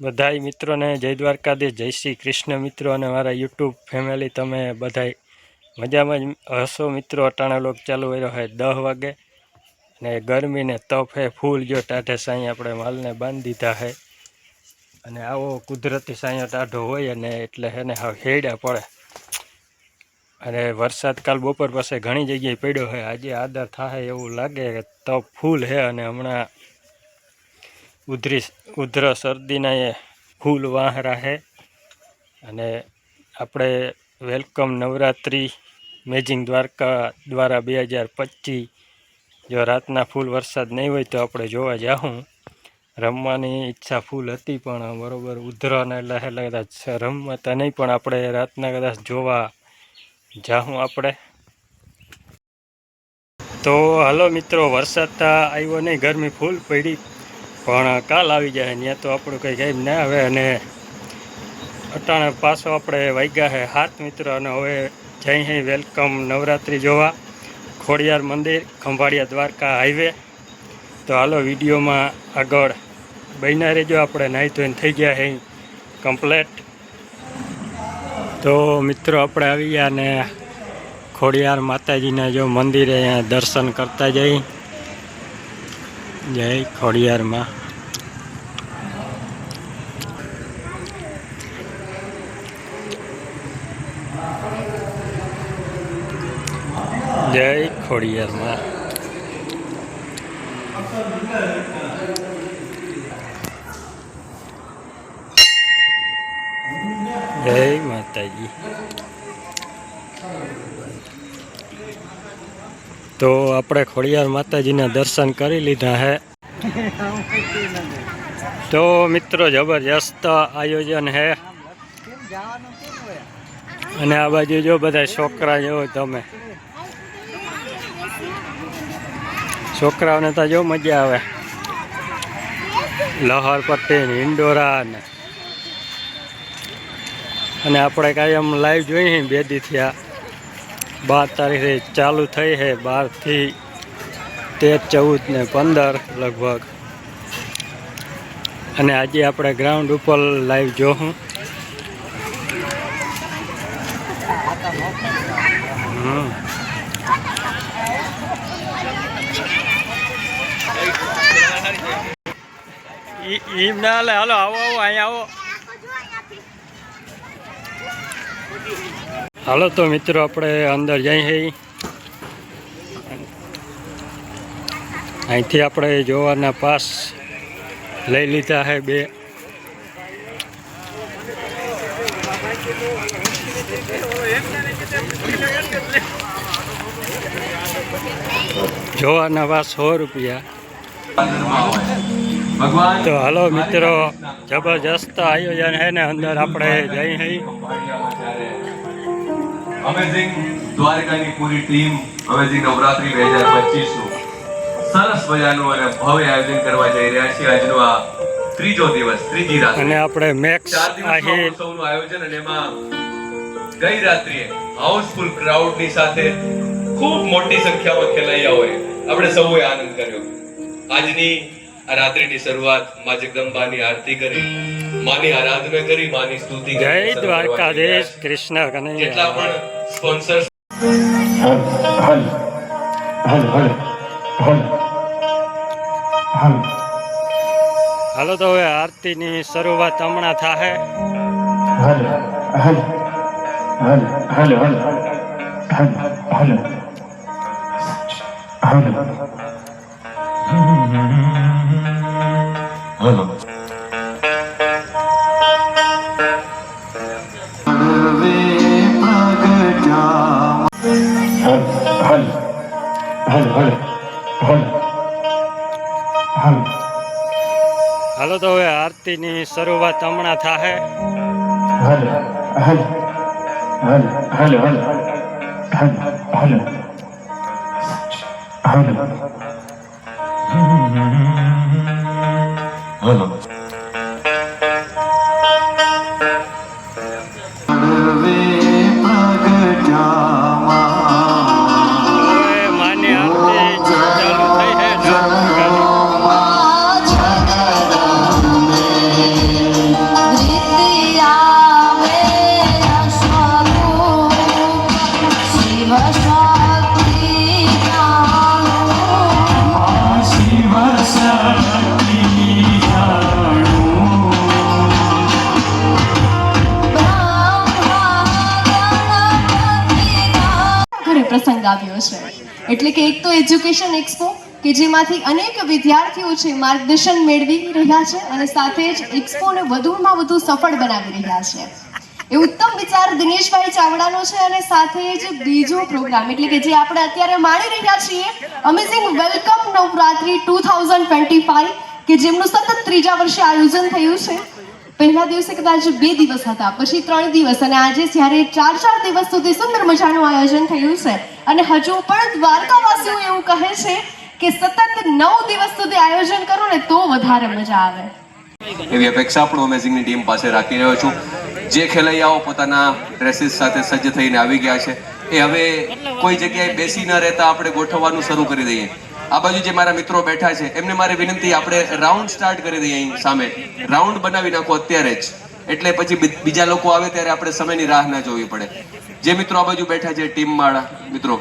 બધાય મિત્રોને જય દ્વારકાધીશ, જય શ્રી કૃષ્ણ મિત્રો અને મારા યુટ્યુબ ફેમિલી, તમે બધાય મજામાં જ હસો મિત્રો? અટાણા લોક ચાલુ કર્યો હોય દસ વાગે. ને ગરમીને તપ હે, ફૂલ જો ટાઢે સાંઈ આપણે માલને બાંધી દીધા હે. અને આવો કુદરતી સાંયો ટાઢો હોય અને એટલે એને હાવ હેડા પડે. અને વરસાદ કાલ બપોર પાસે ઘણી જગ્યાએ પડ્યો હોય આજે આદર થાય એવું લાગે કે તપ ફૂલ હે અને હમણાં ઉધરી ઉધર શરદીના એ ફૂલ વાહરા હે. અને આપણે વેલકમ નવરાત્રિ મેજિંગ દ્વારકા દ્વારા બે હજાર પચીસ. જો રાતના ફૂલ વરસાદ નહીં હોય તો આપણે જોવા જાઉં રમવાની ઈચ્છા ફૂલ હતી પણ બરોબર ઉધરાને એટલે એટલે કદાચ રમવા તો નહીં પણ આપણે રાતના કદાચ જોવા જાઉં આપણે. તો હાલો મિત્રો, વરસાદ આવ્યો નહીં, ગરમી ફૂલ પડી. પણ કાલ આવી જાય ત્યાં તો આપણું કંઈ ગેમ ના આવે અને અટાણે પાછો આપણે વાગ્યા છે હાથ મિત્ર અને હવે જઈ હઈ વેલકમ નવરાત્રિ જોવા. ખોડિયાર મંદિર, ખંભાળિયા દ્વારકા હાઈવે. તો હાલો વિડીયોમાં આગળ બન્યા રહેજો, આપણે નાહી ધોઈને થઈ ગયા હે કમ્પ્લેટ. તો મિત્રો આપણે આવી ગયા ને ખોડિયાર માતાજીના જો મંદિરે દર્શન કરતા જઈ. જય ખોડિયારમાં. જય ખોડિયારમાં. જય માતાજી. તો આપણે ખોડિયાર માતાજીના દર્શન કરી લીધા હે. તો મિત્રો, જબરજસ્ત આયોજન હે. અને આ બાજુ જો બધા છોકરા જો તમે. છોકરાઓને તો જો મજા આવે. લહર પટેલ ઇન્ડોરા ને અને આપણે કાયમ લાઈવ જોઈએ બે દી થયા. બાર તારીખે ચાલુ થઈ છે બારથી તેર ચૌદ ને પંદર લગભગ. અને આજે આપણે ગ્રાઉન્ડ ઉપર લાઈવ જોઉં ઈમ ના હાલે, હાલો, આવો આવો, અહીંયા આવો. હાલો તો મિત્રો, આપણે અંદર જઈ હઈ અહીંથી આપણે જોવાના પાસ લઈ લીધા હે બે. જોવાના પાસ સો રૂપિયા. તો હાલો મિત્રો, જબરજસ્ત આયોજન છે ને, અંદર આપણે જઈ હઈ અમેઝિંગ દ્વારકાની પૂરી ટીમ અમેઝિંગ નવરાત્રી બે હજાર પચીસનું સરસ મજાનું અને ભવ્ય આયોજન કરવા જઈ રહ્યા છીએ આજનો આ ત્રીજો દિવસ ત્રીજી રાત અને આપણે મેક્સ ચાર દિવસ આહિર ઉત્સવનું આયોજન અને એમાં ગઈ રાત્રિએ હાઉસફુલ ક્રાઉડની સાથે ખૂબ મોટી સંખ્યામાં ખેલૈયાઓએ આપણે સૌએ આનંદ કર્યો. આજની આ રાત્રિની શરૂઆતમાં જગદંબાની આરતી કરી માની આરાધના કરી માની સ્તુતિ કરી જય દ્વારકાધીશ કૃષ્ણ કૃષ્ણ જેટલા કનૈયા પણ સ્પોન્સર્સ હલ હલ હલ હલ હલ હાલો તો હવે આરતીની શરૂઆત હમણાં થાહે હલ હલ હલ હલ હલ હલ હલ હલ હલ હલ હલ હલ હલ હલ તો હવે આરતીની શરૂઆત હમણાં થાહે. હલ હલ હલ હલ હલ હલ હલ હલ પ્રસંગ આવ્યો છે. એટલે કે એક તો એજ્યુકેશન એક્સપો કે જેમાંથી અનેક વિદ્યાર્થીઓ છે માર્ગદર્શન મેળવી રહ્યા છે અને સાથે જ એક્સપોને વધુમાં વધુ સફળ બનાવી રહ્યા છે. એ ઉત્તમ વિચાર દિનેશભાઈ ચાવડાનો છે અને સાથે જ બીજો પ્રોગ્રામ એટલે કે જે આપણે અત્યારે માણી રહ્યા છીએ amazing welcome Navratri two thousand twenty five કે જેમનું સતત ત્રીજા વર્ષે આયોજન થયું છે. પહેલા દિવસે કદાચ બે દિવસ હતા, પછી ત્રણ દિવસ. અને આજે જ્યારે ચાર ચાર દિવસ સુધી સુંદર મજાનું આયોજન થયું છે. અને હજુ પણ દ્વારકાવાસીઓ એવું કહે છે કે સતત નવ દિવસ સુધી આયોજન કરો ને તો વધારે મજા આવે. એવી અપેક્ષા પણ અમેઝિંગની ટીમ પાસે રાખી રહ્યો છું. જે ખેલૈયાઓ પોતાના ડ્રેસીસ સાથે સજ્જ થઈને આવી ગયા છે. એ હવે કોઈ જગ્યાએ બેસી ન રહેતા આપણે ગોઠવવાનું શરૂ કરી દઈએ. આ બાજુ જે મારા મિત્રો બેઠા છે, એમને મારી વિનંતી, આપણે રાઉન્ડ સ્ટાર્ટ કરી દઈએ અહીં સામે. રાઉન્ડ બનાવી નાખો અત્યારે જ. એટલે પછી બીજા લોકો આવે ત્યારે આપણે સમયની રાહ ના જોવી પડે. જે મિત્રો આ બાજુ બેઠા છે, ટીમ વાળા, મિત્રો.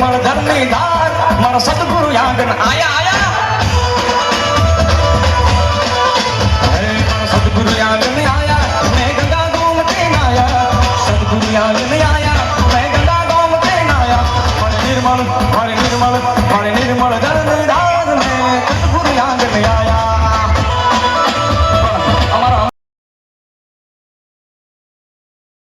મારા ધર્મની ધાર, મારા સદગુરુ યાદન આયા આયા. સદગુરુ યાદ ને આયા, મેં ગંગા ગોમતે નાયા. સદગુરુ યાદ ને આયા, મેં ગંગા ગોમતે નાયા. મારે નિર્મળ મારે નિર્મળ મારે નિર્મળ